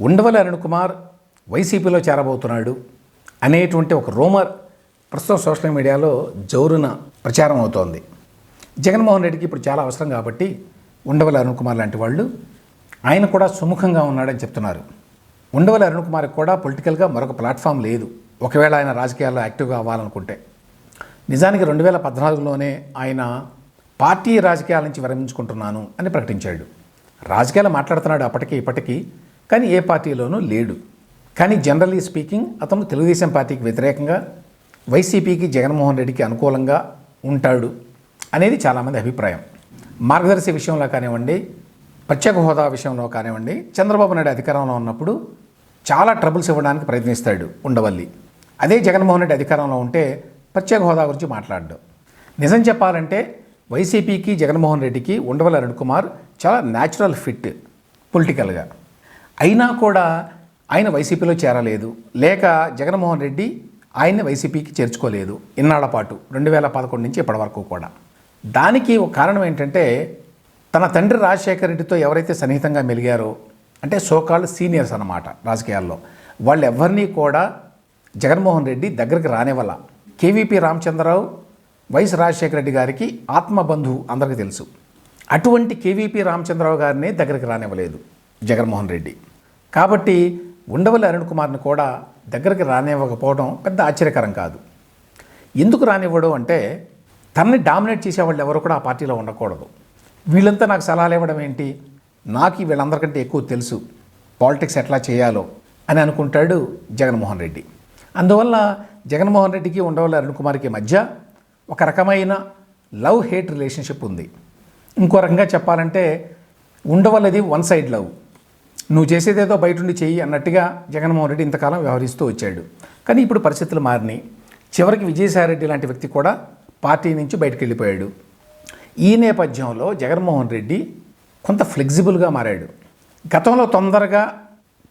ఉండవల్లి అరుణ్ కుమార్ వైసీపీలో చేరబోతున్నాడు అనేటువంటి ఒక రూమర్ ప్రస్తుతం సోషల్ మీడియాలో జోరున ప్రచారం అవుతోంది. జగన్మోహన్ రెడ్డికి ఇప్పుడు చాలా అవసరం కాబట్టి ఉండవల్లి అరుణ్ కుమార్ లాంటి వాళ్ళు ఆయన కూడా సుముఖంగా ఉన్నాడని చెప్తున్నారు. ఉండవల్లి అరుణ్ కుమార్కి కూడా పొలిటికల్గా మరొక ప్లాట్ఫామ్ లేదు. ఒకవేళ ఆయన రాజకీయాల్లో యాక్టివ్గా అవ్వాలనుకుంటే. నిజానికి రెండు వేల పద్నాలుగులోనే ఆయన పార్టీ రాజకీయాల నుంచి విరమించుకుంటున్నాను అని ప్రకటించాడు. రాజకీయాలు మాట్లాడుతున్నాడు అప్పటికి ఇప్పటికీ కానీ ఏ పార్టీలోనూ లేడు. కానీ జనరలీ స్పీకింగ్ అతను తెలుగుదేశం పార్టీకి వ్యతిరేకంగా వైసీపీకి జగన్మోహన్ రెడ్డికి అనుకూలంగా ఉంటాడు అనేది చాలామంది అభిప్రాయం. మార్గదర్శి విషయంలో కానివ్వండి ప్రత్యేక హోదా విషయంలో కానివ్వండి చంద్రబాబు నాయుడు అధికారంలో ఉన్నప్పుడు చాలా ట్రబుల్స్ ఇవ్వడానికి ప్రయత్నిస్తాడు ఉండవల్లి. అదే జగన్మోహన్ రెడ్డి అధికారంలో ఉంటే ప్రత్యేక హోదా గురించి మాట్లాడడం. నిజం చెప్పాలంటే వైసీపీకి జగన్మోహన్ రెడ్డికి ఉండవల్లి అరుణ్ కుమార్ చాలా న్యాచురల్ ఫిట్ పొలిటికల్గా అయినా కూడా ఆయన వైసీపీలో చేరలేదు. లేక జగన్మోహన్ రెడ్డి ఆయన్ని వైసీపీకి చేర్చుకోలేదు ఇన్నాళ్ళ పాటు రెండు వేల పదకొండు నుంచి ఇప్పటి వరకు కూడా. దానికి ఒక కారణం ఏంటంటే తన తండ్రి రాజశేఖర రెడ్డితో ఎవరైతే సన్నిహితంగా మెలిగారో అంటే సోకాళ్ళు సీనియర్స్ అన్నమాట రాజకీయాల్లో వాళ్ళు ఎవరినీ కూడా జగన్మోహన్ రెడ్డి దగ్గరికి రానివ్వాల. కేవీపీ రామచంద్రరావు వైఎస్ రాజశేఖర రెడ్డి గారికి ఆత్మబంధువు అందరికీ తెలుసు. అటువంటి కేవీపీ రామచంద్రరావు గారిని దగ్గరికి రానివ్వలేదు. జగన్మోహన్ రెడ్డి. కాబట్టి ఉండవల్లి అరుణ్ కుమార్ని కూడా దగ్గరికి రానివ్వకపోవడం పెద్ద ఆశ్చర్యకరం కాదు. ఎందుకు రానివ్వడం అంటే తనని డామినేట్ చేసేవాళ్ళు ఎవరు కూడా ఆ పార్టీలో ఉండకూడదు. వీళ్ళంతా నాకు సలహాలు ఇవ్వడం ఏంటి? నాకు వీళ్ళందరికంటే ఎక్కువ తెలుసు. పాలిటిక్స్ ఎట్లా చేయాలో అని అనుకుంటాడు జగన్మోహన్ రెడ్డి. అందువల్ల జగన్మోహన్ రెడ్డికి ఉండవల్లి అరుణ్ కుమార్కి మధ్య ఒక రకమైన లవ్ హేట్ రిలేషన్షిప్ ఉంది. ఇంకో రకంగా చెప్పాలంటే ఉండవల్లది వన్ సైడ్ లవ్. నువ్వు చేసేదేదో బయట ఉండి చెయ్యి అన్నట్టుగా జగన్మోహన్ రెడ్డి ఇంతకాలం వ్యవహరిస్తూ వచ్చాడు. కానీ ఇప్పుడు పరిస్థితులు మారినాయి. చివరికి విజయసాయిరెడ్డి లాంటి వ్యక్తి కూడా పార్టీ నుంచి బయటకు వెళ్ళిపోయాడు ఈ నేపథ్యంలో జగన్మోహన్ రెడ్డి కొంత ఫ్లెక్సిబుల్గా మారాడు. గతంలో తొందరగా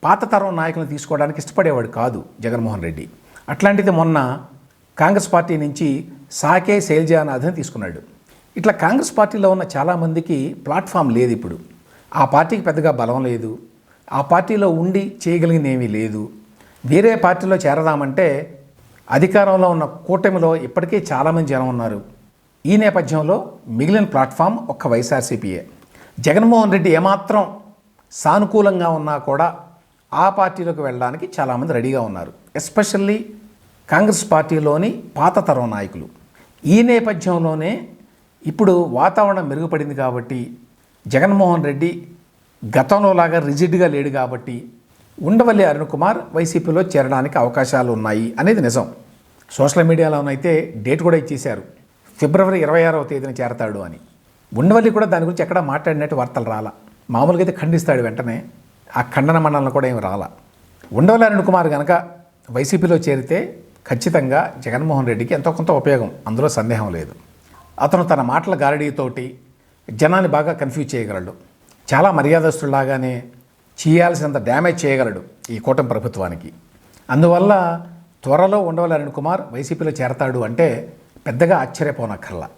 పాత తరం నాయకులను తీసుకోవడానికి ఇష్టపడేవాడు కాదు జగన్మోహన్ రెడ్డి. అట్లాంటిది మొన్న కాంగ్రెస్ పార్టీ నుంచి సాకే శైలజానాథ్ని తీసుకున్నాడు. ఇట్లా కాంగ్రెస్ పార్టీలో ఉన్న చాలామందికి ప్లాట్ఫామ్ లేదు ఇప్పుడు. ఆ పార్టీకి పెద్దగా బలం లేదు. ఆ పార్టీలో ఉండి చేయగలిగింది ఏమీ లేదు. వేరే పార్టీలో చేరదామంటే అధికారంలో ఉన్న కూటమిలో ఇప్పటికే చాలామంది జనం ఉన్నారు. ఈ నేపథ్యంలో మిగిలిన ప్లాట్ఫామ్ ఒక్క వైఎస్ఆర్సీపీఏ జగన్మోహన్ రెడ్డి ఏమాత్రం సానుకూలంగా ఉన్నా కూడా ఆ పార్టీలోకి వెళ్ళడానికి చాలామంది రెడీగా ఉన్నారు. ఎస్పెషల్లీ కాంగ్రెస్ పార్టీలోని పాత తరం నాయకులు. ఈ నేపథ్యంలోనే ఇప్పుడు వాతావరణం మెరుగుపడింది కాబట్టి జగన్మోహన్ రెడ్డి గతంలో లాగా రిజిడ్గా లేడు కాబట్టి ఉండవల్లి అరుణ్ కుమార్ వైసీపీలో చేరడానికి అవకాశాలు ఉన్నాయి అనేది నిజం. సోషల్ మీడియాలోనైతే డేట్ కూడా ఇచ్చేశారు. ఫిబ్రవరి ఇరవై ఆరవ తేదీన చేరతాడు అని. ఉండవల్లి కూడా దాని గురించి ఎక్కడా మాట్లాడినట్టు వార్తలు రాలా. మామూలుగా అయితే ఖండిస్తాడు వెంటనే. ఆ ఖండన మండలం కూడా ఏమి రాలా. ఉండవల్లి అరుణ్ కుమార్ కనుక వైసీపీలో చేరితే ఖచ్చితంగా జగన్మోహన్ రెడ్డికి ఎంతో కొంత ఉపయోగం. అందులో సందేహం లేదు. అతను తన మాటల గారడీతోటి జనాన్ని బాగా కన్ఫ్యూజ్ చేయగలడు. చాలా మర్యాదస్తులాగానే చేయాల్సినంత డ్యామేజ్ చేయగలడు ఈ కూటమి ప్రభుత్వానికి. అందువల్ల త్వరలో ఉండవల అరుణ్ కుమార్ వైసీపీలో చేరతాడు అంటే పెద్దగా ఆశ్చర్యపోనక్కర్లా.